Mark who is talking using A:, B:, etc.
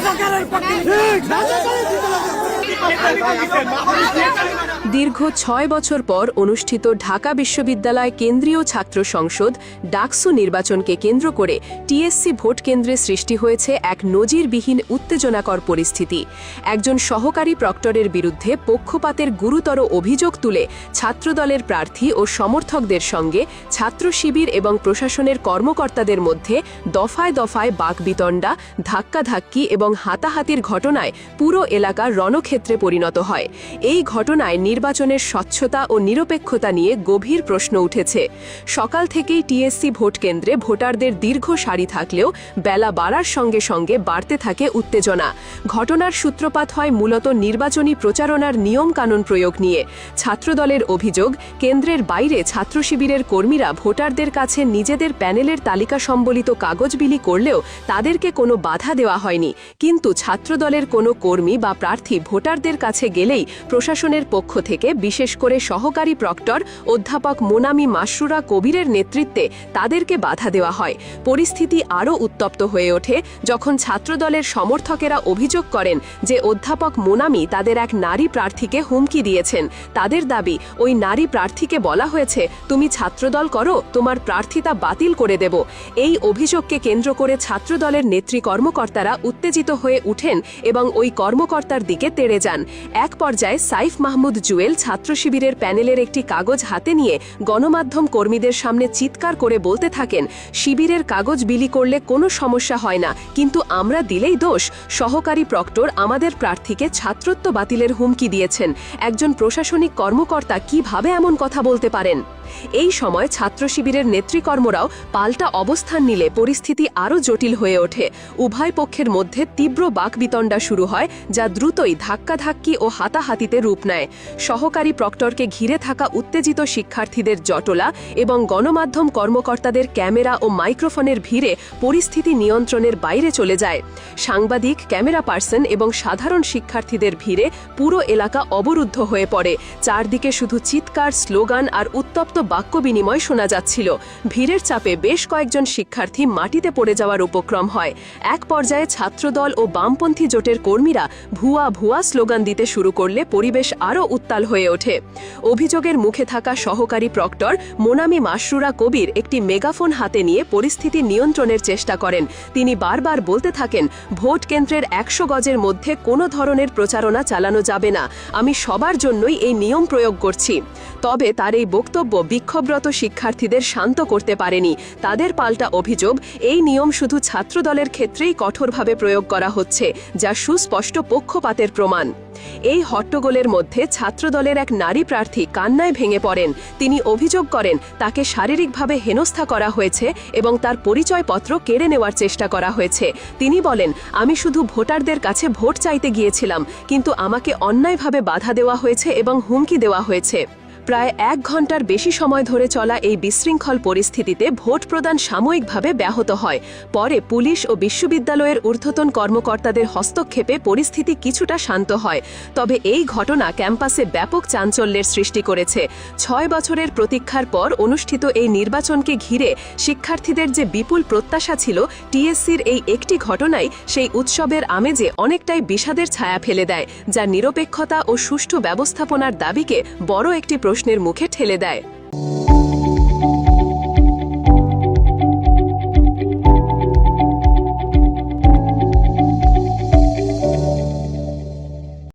A: রাজাকারের পক্ষে রাজাকারের
B: দীর্ঘ ছয় বছর পর অনুষ্ঠিত ঢাকা বিশ্ববিদ্যালয় কেন্দ্রীয় ছাত্র সংসদ ডাকসু নির্বাচনকে কেন্দ্র করে টিএসসি ভোট কেন্দ্রে সৃষ্টি হয়েছে এক নজিরবিহীন উত্তেজনাকর পরিস্থিতি। একজন সহকারী প্রক্টরের বিরুদ্ধে পক্ষপাতের গুরুতর অভিযোগ তুলে ছাত্রদলের প্রার্থী ও সমর্থকদের সঙ্গে ছাত্র শিবির এবং প্রশাসনের কর্মকর্তাদের মধ্যে দফায় দফায় বাকবিতণ্ডা, ধাক্কাধাক্কি এবং হাতাহাতির ঘটনায় পুরো এলাকা রণক্ষেত্রে পরিণত হয়। এই ঘটনায় নির্বাচনের স্বচ্ছতা ও নিরপেক্ষতা নিয়ে গভীর প্রশ্ন উঠেছে। সকাল থেকেই টিএসসি ভোট কেন্দ্রে ভোটারদের দীর্ঘ সারি থাকলেও বেলা বাড়ার সঙ্গে সঙ্গে বাড়তে থাকে উত্তেজনা। ঘটনার সূত্রপাত হয় মূলত নির্বাচনী প্রচারণার নিয়মকানুন প্রয়োগ নিয়ে। ছাত্রদলের অভিযোগ, কেন্দ্রের বাইরে ছাত্র শিবিরের কর্মীরা ভোটারদের কাছে নিজেদের প্যানেলের তালিকা সম্বলিত কাগজ বিলি করলেও তাদেরকে কোনো বাধা দেওয়া হয়নি। কিন্তু ছাত্রদলের কোনো কর্মী বা প্রার্থী ভোটারদের কাছে গেলেই প্রশাসনের পক্ষ থেকে বিশেষ করে সহকারী প্রক্টর অধ্যাপক মোনামি মাসরুরা কবিরের নেতৃত্বে তাদেরকে বাধা দেওয়া হয়। পরিস্থিতি আরও উত্তপ্ত হয়ে ওঠে যখন ছাত্রদলের সমর্থকেরা অভিযোগ করেন যে অধ্যাপক মোনামি তাদের এক নারী প্রার্থীকে হুমকি দিয়েছেন। তাদের দাবি, ওই নারী প্রার্থীকে বলা হয়েছে, তুমি ছাত্রদল করো, তোমার প্রার্থিতা বাতিল করে দেব। এই অভিযোগকে কেন্দ্র করে ছাত্রদলের নেত্রী কর্মকর্তারা উত্তেজিত হয়ে উঠেন এবং ওই কর্মকর্তার দিকে তেড়ে যান। এক পর্যায়ে সাইফ মাহমুদ জুয়েল ছাত্র শিবিরের প্যানেলের একটি কাগজ হাতে নিয়ে গণমাধ্যম কর্মীদের সামনে চিৎকার করে বলতে থাকেন, শিবিরের কাগজ বিলি করলে কোনো সমস্যা হয় না, কিন্তু আমরা দিলেই দোষ। সহকারী প্রক্টর আমাদের প্রার্থীকে ছাত্রত্ব বাতিলের হুমকি দিয়েছেন। একজন প্রশাসনিক কর্মকর্তা কীভাবে এমন কথা বলতে পারেন? এই সময় ছাত্র শিবিরের নেতৃকর্মরাও পাল্টা অবস্থান নিলে পরিস্থিতি আরও জটিল হয়ে ওঠে। উভয় পক্ষের মধ্যে তীব্র বাকবিতণ্ডা শুরু হয়, যা দ্রুতই ধাক্কাধাক্কি ও হাতাহাতিতে রূপ নেয়। সহকারী প্রক্টরকে ঘিরে থাকা উত্তেজিত শিক্ষার্থীদের জটলা এবং গণমাধ্যম কর্মকর্তাদের ক্যামেরা ও মাইক্রোফোনের ভিড়ে পরিস্থিতি নিয়ন্ত্রণের বাইরে চলে যায়। সাংবাদিক, ক্যামেরা পার্সন এবং সাধারণ শিক্ষার্থীদের ভিড়ে পুরো এলাকা অবরুদ্ধ হয়ে পড়ে। চারদিকে শুধু চিৎকার, স্লোগান আর উত্তপ্ত বাক্য বিনিময় শোনা যাচ্ছিল। ভিড়ের চাপে বেশ কয়েকজন শিক্ষার্থী মাটিতে পড়ে যাওয়ার উপক্রম হয়। এক পর্যায়ে ছাত্রদল ও বামপন্থী জোটের কর্মীরা ভুয়া ভুয়া স্লোগান দিতে শুরু করলে পরিবেশ আরও উত্তাল হয়ে ওঠে। অভিযোগের মুখে থাকা সহকারী প্রক্টর মোনামি মাসরুরা কবির একটি মেগাফোন হাতে নিয়ে পরিস্থিতি নিয়ন্ত্রণের চেষ্টা করেন। তিনি বারবার বলতে থাকেন, ভোট কেন্দ্রের একশো গজের মধ্যে কোনো ধরনের প্রচারণা চালানো যাবে না। আমি সবার জন্যই এই নিয়ম প্রয়োগ করছি। তবে তার এই বক্তব্য বিক্ষোভরত শিক্ষার্থীদের শান্ত করতে পারেনি। তাদের পাল্টা অভিযোগ, এই নিয়ম শুধু ছাত্রদলের ক্ষেত্রেই কঠোরভাবে প্রয়োগ করা হচ্ছে, যা সুস্পষ্ট পক্ষপাতের প্রমাণ। এই হট্টগোলের মধ্যে ছাত্রদলের এক নারী প্রার্থী কান্নায় ভেঙে পড়েন। তিনি অভিযোগ করেন, তাকে শারীরিকভাবে হেনস্থা করা হয়েছে এবং তার পরিচয়পত্র কেড়ে নেওয়ার চেষ্টা করা হয়েছে। তিনি বলেন, আমি শুধু ভোটারদের কাছে ভোট চাইতে গিয়েছিলাম, কিন্তু আমাকে অন্যায়ভাবে বাধা দেওয়া হয়েছে এবং হুমকি দেওয়া হয়েছে। প্রায় এক ঘণ্টার বেশি সময় ধরে চলা এই বিশৃঙ্খল পরিস্থিতিতে ভোট প্রদান সাময়িকভাবে ব্যাহত হয়। পরে পুলিশ ও বিশ্ববিদ্যালয়ের ঊর্ধ্বতন কর্মকর্তাদের হস্তক্ষেপে পরিস্থিতি কিছুটা শান্ত হয়। তবে এই ঘটনা ক্যাম্পাসে ব্যাপক চাঞ্চল্যের সৃষ্টি করেছে। ছয় বছরের প্রতীক্ষার পর অনুষ্ঠিত এই নির্বাচনকে ঘিরে শিক্ষার্থীদের যে বিপুল প্রত্যাশা ছিল, টিএসসির এই একটি ঘটনাই সেই উৎসবের আমেজে অনেকটাই বিষাদের ছায়া ফেলে দেয়, যা নিরপেক্ষতা ও সুষ্ঠু ব্যবস্থাপনার দাবিকে বড় একটি প্রশ্নের মুখে ঠেলে দেয়।